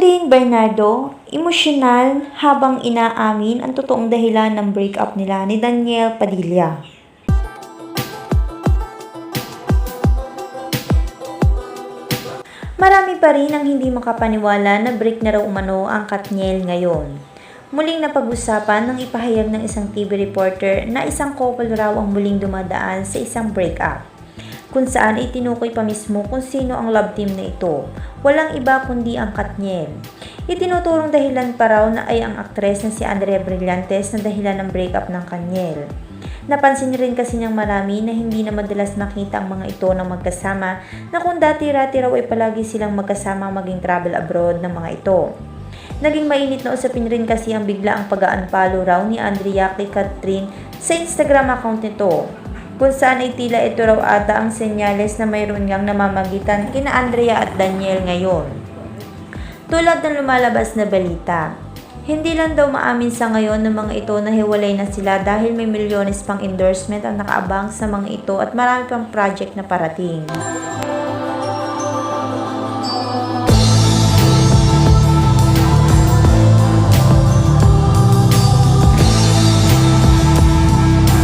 Catherine Bernardo, emosyonal habang inaamin ang totoong dahilan ng breakup nila ni Daniel Padilla. Marami pa rin ang hindi makapaniwala na break na raw umano ang Katniel ngayon. Muling napag-usapan ng ipahayag ng isang TV reporter na isang couple raw ang muling dumadaan sa isang breakup kung saan itinukoy pa mismo kung sino ang love team na ito. Walang iba kundi ang Katniel. Itinuturong dahilan pa raw na ay ang aktres na si Andrea Brillantes na dahilan ng breakup ng Kanyel. Napansin rin kasi niyang marami na hindi na madalas makita ang mga ito ng magkasama na kung dati-rati raw ay palagi silang magkasama maging travel abroad ng mga ito. Naging mainit na usapin rin kasi ang bigla ang pag-unfollow raw ni Andrea kay Catherine sa Instagram account nito kung saan ay tila ito raw ata ang senyales na mayroon ngang namamagitan kina Andrea at Daniel ngayon. Tulad ng lumalabas na balita, hindi lang daw maamin sa ngayon ng mga ito na hiwalay na sila dahil may milyones pang endorsement ang nakaabang sa mga ito at marami pang project na parating.